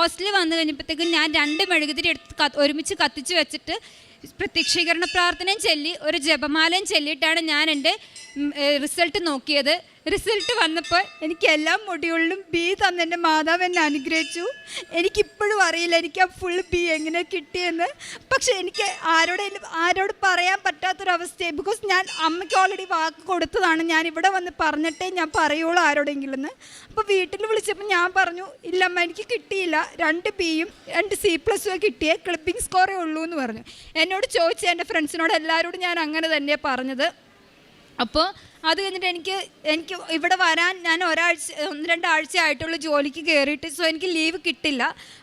ഹോസ്റ്റലിൽ വന്നു കഴിഞ്ഞപ്പോഴത്തേക്കും ഞാൻ രണ്ട് മെഴുകുതിരി എടുത്ത് ഒരുമിച്ച് കത്തിച്ച് വെച്ചിട്ട് പ്രത്യക്ഷീകരണ പ്രാർത്ഥനയും ചൊല്ലി ഒരു ജപമാലയും ചൊല്ലിയിട്ടാണ് ഞാൻ എന്റെ റിസൾട്ട് നോക്കിയത്. റിസൾട്ട് വന്നപ്പോൾ എനിക്ക് എല്ലാ മൊഡ്യൂളിലും ബി തന്ന എന്റെ മാതാവ് എന്നെ അനുഗ്രഹിച്ചു. എനിക്കിപ്പോഴും അറിയില്ല എനിക്ക് ആ ഫുൾ ബി എങ്ങനെ കിട്ടിയെന്ന്. പക്ഷെ എനിക്ക് ആരോടെങ്കിലും ആരോട് പറയാൻ പറ്റാത്തൊരവസ്ഥയായി. ബിക്കോസ് ഞാൻ അമ്മയ്ക്ക് ഓൾറെഡി വാക്ക് കൊടുത്തതാണ്. ഞാൻ ഇവിടെ വന്ന് പറഞ്ഞിട്ടേ ഞാൻ പറയുള്ളൂ ആരോടെങ്കിലും അപ്പോൾ വീട്ടിൽ വിളിച്ചപ്പോൾ ഞാൻ പറഞ്ഞു ഇല്ലമ്മ എനിക്ക് കിട്ടിയില്ല. രണ്ട് ബിയും രണ്ട് സി പ്ലസ് പ്ലസും കിട്ടിയേ. ക്ലിപ്പിംഗ് സ്കോറേ ഉള്ളൂ എന്ന് പറഞ്ഞു. എന്നോട് ചോദിച്ച എന്റെ ഫ്രണ്ട്സിനോട് എല്ലാവരോടും ഞാൻ അങ്ങനെ തന്നെയാണ് പറഞ്ഞത്. അപ്പോൾ അത് കഴിഞ്ഞിട്ട് എനിക്ക് എനിക്ക് ഇവിടെ വരാൻ ഞാൻ ഒരാഴ്ച ഒന്ന് രണ്ടാഴ്ച ആയിട്ടുള്ള ജോലിക്ക് കയറിയിട്ട്. സോ എനിക്ക് ലീവ് കിട്ടില്ല.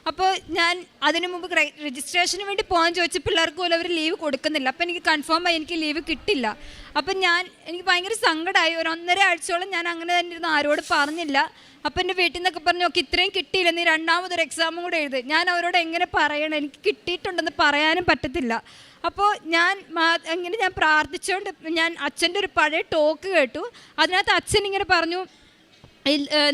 അപ്പോൾ ഞാൻ അതിനു മുമ്പ് രജിസ്ട്രേഷന് വേണ്ടി പോകാൻ ചോദിച്ച പിള്ളേർക്ക് പോലും അവർ ലീവ് കൊടുക്കുന്നില്ല. അപ്പോൾ എനിക്ക് കൺഫേം ആയി എനിക്ക് ലീവ് കിട്ടില്ല. അപ്പം ഞാൻ എനിക്ക് ഭയങ്കര സങ്കടമായി ഒരു ഒന്നര ആഴ്ചയോളം ഞാൻ അങ്ങനെ തന്നെ ഇരുന്ന് ആരോട് പറഞ്ഞില്ല. അപ്പം എന്റെ വീട്ടിൽ നിന്നൊക്കെ പറഞ്ഞു നോക്കി ഇത്രയും കിട്ടിയില്ല. നീ രണ്ടാമതൊരു എക്സാമും കൂടെ എഴുതി. ഞാൻ അവരോട് എങ്ങനെ പറയണം? എനിക്ക് കിട്ടിയിട്ടുണ്ടെന്ന് പറയാനും പറ്റത്തില്ല. അപ്പോൾ ഞാൻ അങ്ങനെ ഞാൻ പ്രാർത്ഥിച്ചുകൊണ്ട് ഞാൻ അച്ഛന്റെ ഒരു പഴയ ടോക്ക് കേട്ടു. അതിനകത്ത് അച്ഛൻ ഇങ്ങനെ പറഞ്ഞു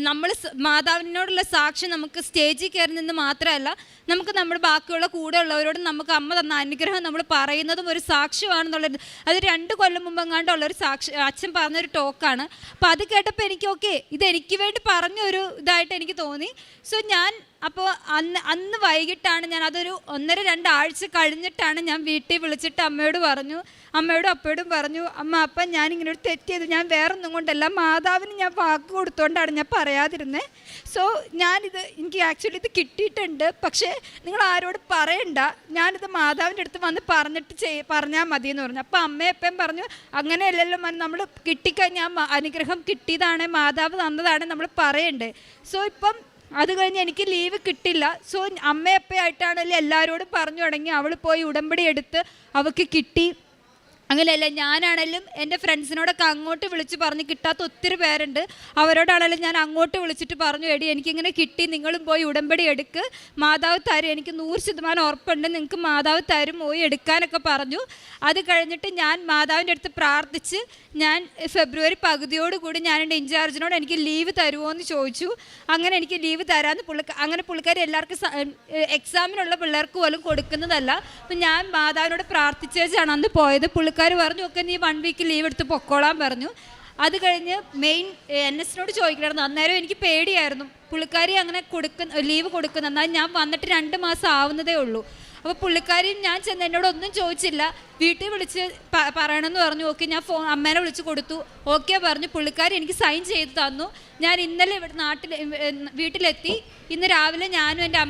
നമ്മൾ മാതാവിനോടുള്ള സാക്ഷ്യം നമുക്ക് സ്റ്റേജിൽ കയറി നിന്ന് മാത്രമല്ല നമുക്ക് നമ്മുടെ ബാക്കിയുള്ള കൂടെ ഉള്ളവരോട് നമുക്ക് അമ്മ തന്ന അനുഗ്രഹം നമ്മൾ പറയുന്നതും ഒരു സാക്ഷ്യമാണെന്നുള്ളത്. അത് രണ്ട് കൊല്ലം മുമ്പ് എങ്ങാണ്ടുള്ള ഒരു സാക്ഷി അച്ഛൻ പറഞ്ഞൊരു ടോക്കാണ് അപ്പോൾ അത് കേട്ടപ്പോൾ എനിക്ക് ഓക്കെ ഇത് എനിക്ക് വേണ്ടി പറഞ്ഞൊരു ഇതായിട്ട് എനിക്ക് തോന്നി. സോ ഞാൻ അപ്പോൾ അന്ന് അന്ന് വൈകിട്ടാണ് ഞാൻ അതൊരു ഒന്നര രണ്ടാഴ്ച കഴിഞ്ഞിട്ടാണ് ഞാൻ വീട്ടിൽ വിളിച്ചിട്ട് അമ്മയോട് പറഞ്ഞു. അമ്മയോടും അപ്പയോടും പറഞ്ഞു അമ്മ അപ്പം ഞാൻ ഇങ്ങനെ ഒരു തെറ്റ് ചെയ്തു. ഞാൻ വേറൊന്നും കൊണ്ടല്ല. മാതാവിന് ഞാൻ വാക്ക് കൊടുത്തോണ്ടാണ് ഞാൻ പറയാതിരുന്നത് സോ ഞാനിത് എനിക്ക് ആക്ച്വലി ഇത് കിട്ടിയിട്ടുണ്ട്. പക്ഷേ നിങ്ങൾ ആരോട് പറയണ്ട. ഞാനിത് മാതാവിന്റെ അടുത്ത് വന്ന് പറഞ്ഞിട്ട് ചെയ് പറഞ്ഞാൽ മതി എന്ന് പറഞ്ഞു. അപ്പം അപ്പോൾ അമ്മയപ്പം പറഞ്ഞു അങ്ങനെയല്ലല്ലോ നമ്മൾ കിട്ടിക്കഴിഞ്ഞാൽ അനുഗ്രഹം കിട്ടിയതാണ് മാതാവ് തന്നതാണ് നമ്മൾ പറയണ്ടേ. സോ ഇപ്പം അത് കഴിഞ്ഞ് എനിക്ക് ലീവ് കിട്ടില്ല. സോ അമ്മയപ്പയായിട്ടാണല്ലോ എല്ലാവരോടും പറഞ്ഞു തുടങ്ങി. അവൾ പോയി ഉടമ്പടി എടുത്ത് അവൾക്ക് കിട്ടി. അങ്ങനെയല്ല ഞാനാണെങ്കിലും എന്റെ ഫ്രണ്ട്സിനോടൊക്കെ അങ്ങോട്ട് വിളിച്ച് പറഞ്ഞ് കിട്ടാത്ത ഒത്തിരി പേരുണ്ട്. അവരോടാണെങ്കിലും ഞാൻ അങ്ങോട്ട് വിളിച്ചിട്ട് പറഞ്ഞു എടി എനിക്കിങ്ങനെ കിട്ടി നിങ്ങളും പോയി ഉടമ്പടി എടുക്ക്. മാതാവ് തരും എനിക്ക് നൂറ് ശതമാനം ഉറപ്പുണ്ട് നിങ്ങൾക്ക് മാതാവ് തരും പോയി എടുക്കാനൊക്കെ പറഞ്ഞു. അത് കഴിഞ്ഞിട്ട് ഞാൻ മാതാവിന്റെ അടുത്ത് പ്രാർത്ഥിച്ച് ഞാൻ ഫെബ്രുവരി പകുതിയോട് കൂടി ഞാൻ എന്റെ ഇൻചാർജിനോട് എനിക്ക് ലീവ് തരുമോ എന്ന് ചോദിച്ചു. അങ്ങനെ എനിക്ക് ലീവ് തരാമെന്ന് പുള്ളിക്ക അങ്ങനെ പുള്ളിക്കാർ എല്ലാവർക്കും എക്സാമിനുള്ള പിള്ളേർക്ക് പോലും കൊടുക്കുന്നതല്ല. അപ്പം ഞാൻ മാതാവിനോട് പ്രാർത്ഥിച്ചാണ് അന്ന് പോയത്. പുള്ളിക്കാർ പറഞ്ഞു ഒക്കെ നീ വൺ വീക്ക് ലീവ് എടുത്ത് പൊക്കോളാൻ പറഞ്ഞു. അത് കഴിഞ്ഞ് മെയിൻ എൻ എസിനോട് ചോദിക്കണമായിരുന്നു അന്നേരം എനിക്ക് പേടിയായിരുന്നു. പുള്ളിക്കാരി അങ്ങനെ കൊടുക്കുന്ന ലീവ് കൊടുക്കുന്ന. എന്നാൽ ഞാൻ വന്നിട്ട് രണ്ട് മാസം ആവുന്നതേ ഉള്ളൂ. അപ്പോൾ പുള്ളിക്കാരിയും ഞാൻ ചെന്ന് എന്നോട് ഒന്നും ചോദിച്ചില്ല. വീട്ടിൽ വിളിച്ച് പറയണമെന്ന് പറഞ്ഞു. ഓക്കെ ഞാൻ ഫോൺ അമ്മേനെ വിളിച്ച് കൊടുത്തു. ഓക്കെ പറഞ്ഞു. പുള്ളിക്കാരി എനിക്ക് സൈൻ ചെയ്ത് തന്നു. ഞാൻ ഇന്നലെ ഇവിടെ നാട്ടിൽ വീട്ടിലെത്തി. ഇന്ന് രാവിലെ ഞാനും എന്റെ